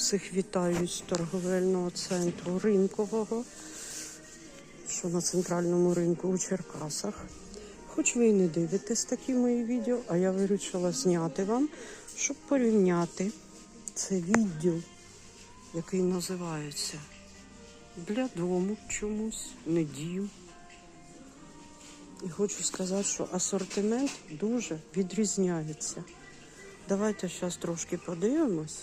Всіх вітаю з торговельного центру ринкового, що на центральному ринку у Черкасах. Хоч ви і не дивитесь такі мої відео, а я вирішила зняти вам, щоб порівняти це відділ, який називається для дому чомусь, не дім. І хочу сказати, що асортимент дуже відрізняється. Давайте зараз трошки подивимось.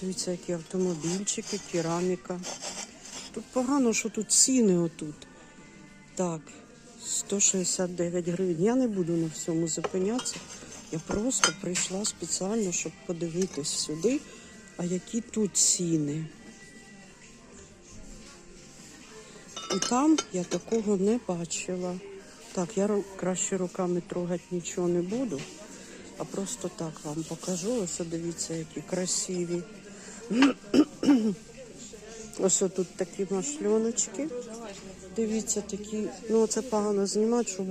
Дивіться, які автомобільчики, кераміка. Тут погано, що тут ціни отут. Так, 169 гривень. Я не буду на всьому зупинятися. Я просто прийшла спеціально, щоб подивитись сюди, а які тут ціни. І там я такого не бачила. Так, я краще руками трогати нічого не буду, а просто так вам покажу. Ось дивіться, які красиві. Ось тут такі машльоночки. Дивіться, такі. Ну, це погано знімати, що.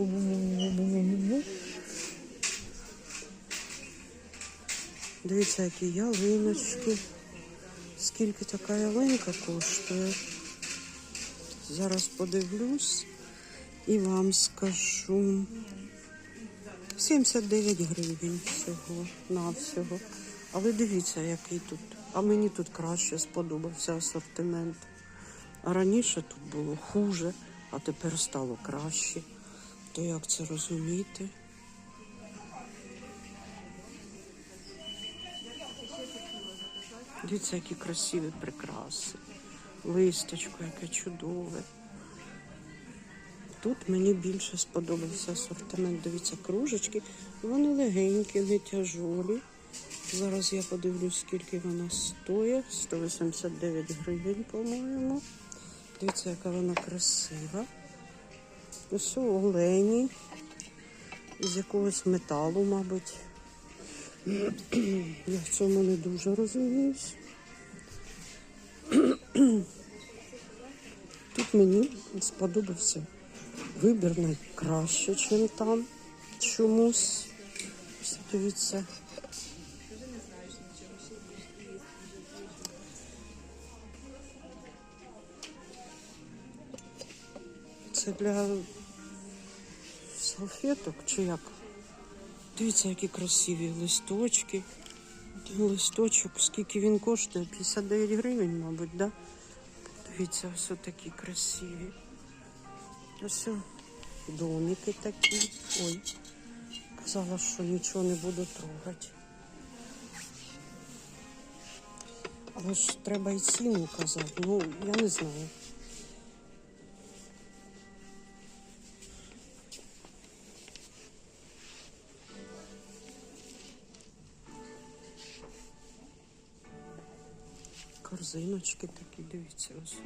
Дивіться, які ялиночки. Скільки така ялинка коштує? Зараз подивлюсь і вам скажу. 79 гривень всього навсього. Але дивіться, який тут. А мені тут краще сподобався асортимент. Раніше тут було хуже, а тепер стало краще. То як це розуміти? Дивіться, які красиві прикраси. Листочко, яке чудове. Тут мені більше сподобався асортимент. Дивіться, кружечки. Вони легенькі, не тяжолі. Зараз я подивлюсь, скільки вона стоїть. 189 гривень, по-моєму. Дивіться, яка вона красива. Ось олені. З якогось металу, мабуть. Я в цьому не дуже розуміюсь. Тут мені сподобався вибір найкраще, ніж там чомусь. Дивіться. Це для салфеток чи як? Дивіться, які красиві листочки. Листочок, скільки він коштує? 59 гривень, мабуть, да? Дивіться, ось такі красиві. Ось домики такі. Ой, казала, що нічого не буду трогати. Але ж треба і ціну казати. Ну, я не знаю. Корзиночки такі, дивіться ось.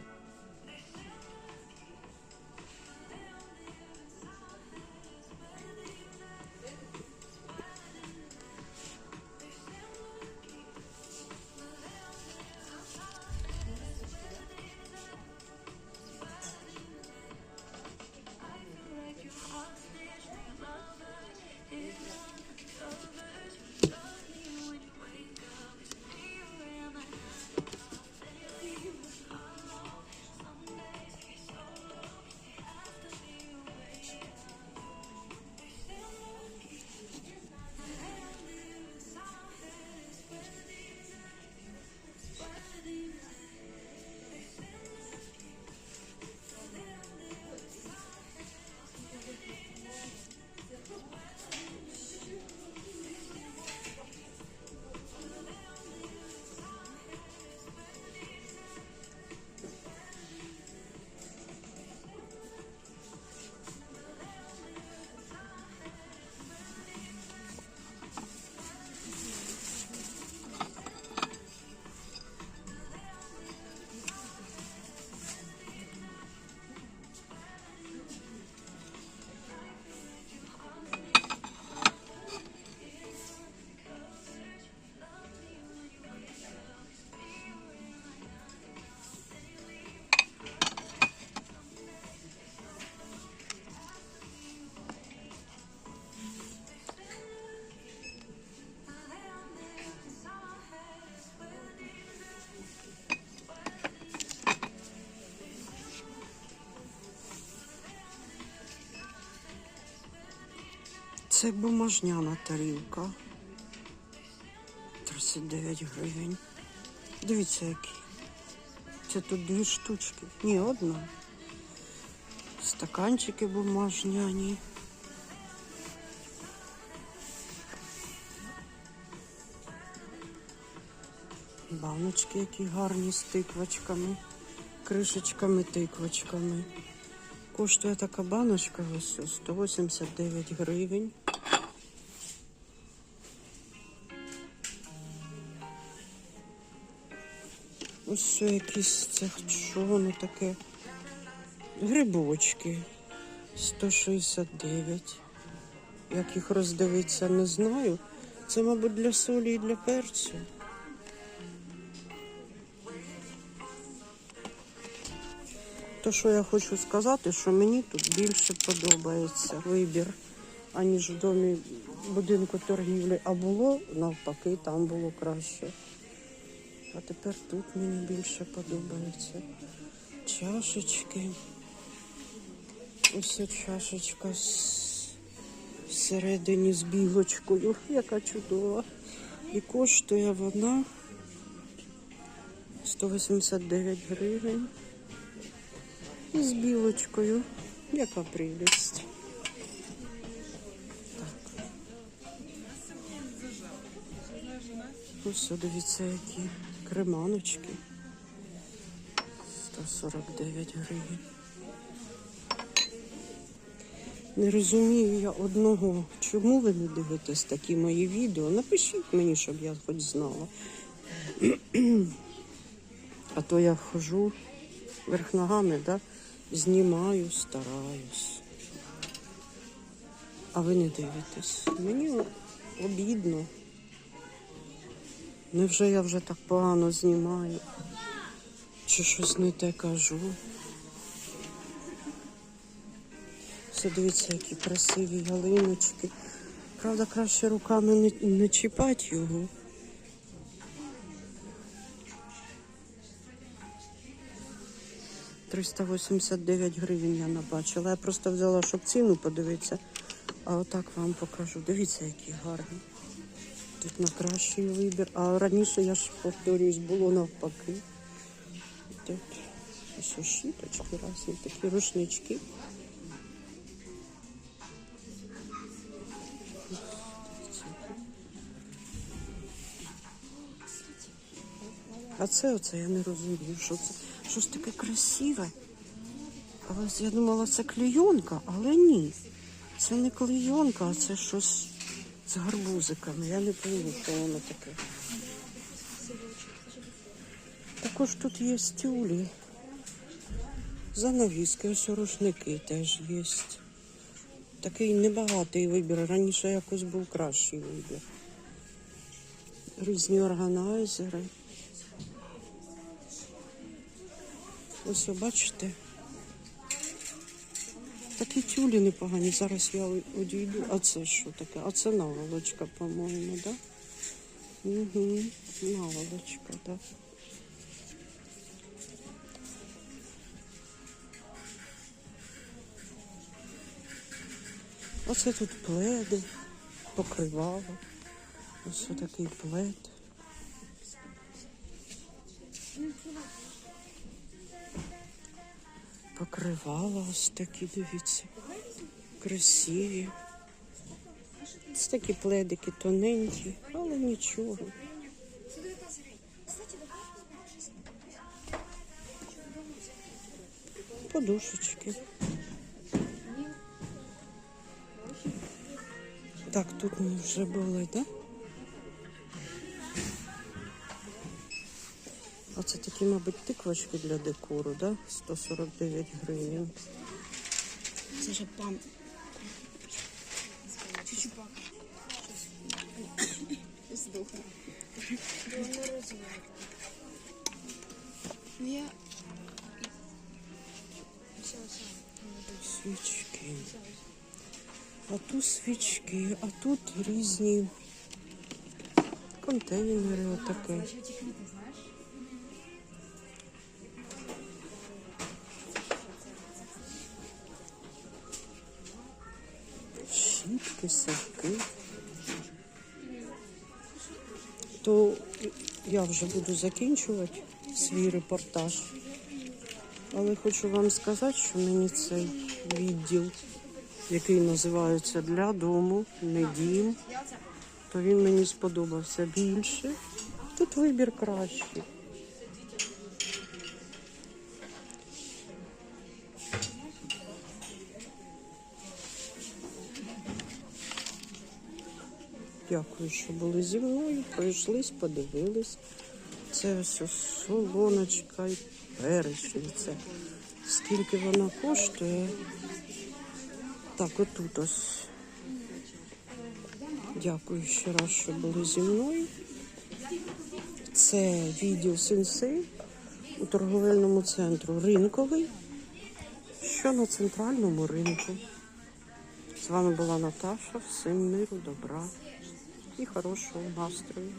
Це бумажняна тарілка. 39 гривень. Дивіться, які. Це тут дві штучки. Ні, одна. Стаканчики бумажняні. Баночки, які гарні з тиквочками, кришечками, тиквочками. Коштує така баночка ось 189 гривень. Ось що якісь це що воно таке? Грибочки 169. Як їх роздивитися, не знаю. Це, мабуть, для солі і для перцю. То, що я хочу сказати, що мені тут більше подобається вибір, аніж в домі будинку торгівлі. А було навпаки, там було краще. А тепер тут мені більше подобається. Чашечки. Ось чашечка всередині з білочкою, яка чудова. І коштує вона 189 гривень. І з білочкою. Яка прелість. Так. Ось дивіться, які креманочки. 149 гривень. Не розумію я одного, чому ви не дивитесь такі мої відео. Напишіть мені, щоб я хоч знала. А то я хожу верх ногами, да? знімаю, стараюсь. А ви не дивитесь. Мені обідно. Невже я вже так погано знімаю? Чи щось не те кажу? Все дивіться, які красиві ялиночки. Правда, краще руками не, не чіпати його. Триста вісімдесят дев'ять гривень я набачила. Я просто взяла, щоб ціну подивитися. А отак вам покажу. Дивіться, які гарні. Тут на кращий вибір. А раніше я ж повторююсь, було навпаки. Тут ось щіточки, разні такі рушнички. А це оце я не розумію, що це щось таке красиве. Але я думала, це клейонка, але ні. Це не клейонка, а це щось з гарбузиками. Я не пойму, що воно таке. Також тут є тюлі. Занавіски, ось рушники теж є. Такий небагатий вибір. Раніше якось був кращий вибір. Різні органайзери. Ось бачите. Такі тюлі непогані. Зараз я одійду. А це що таке? А це наволочка, по-моєму, так? Да? Угу. Наволочка, так. Да. Оце тут пледи, покривало. Ось такий плед. Покривала ось такі, дивіться. Красиві. Це такі пледики тоненькі, але нічого. Подушечки. Так, тут ми вже були, так? Да? Оце такі, мабуть, тиквочки для декору, да? 149 гривень. Це ж пам. Чуть-чуть. Здохне. Ну я... Свічки. А тут свічки, а тут різні контейнери отаке. Такі савки. То я вже буду закінчувати свій репортаж. Але хочу вам сказати, що мені цей відділ, який називається для дому, не дім, то він мені сподобався більше. Тут вибір кращий. Дякую, що були зі мною. Пройшлись, подивились. Це все солоночка і перечниця. Скільки вона коштує? Так, отут ось. Дякую ще раз, що були зі мною. Це відділ Сенсей у торговельному центру Ринковий, що на центральному ринку. З вами була Наташа. Всім миру, добра і хорошого настрою.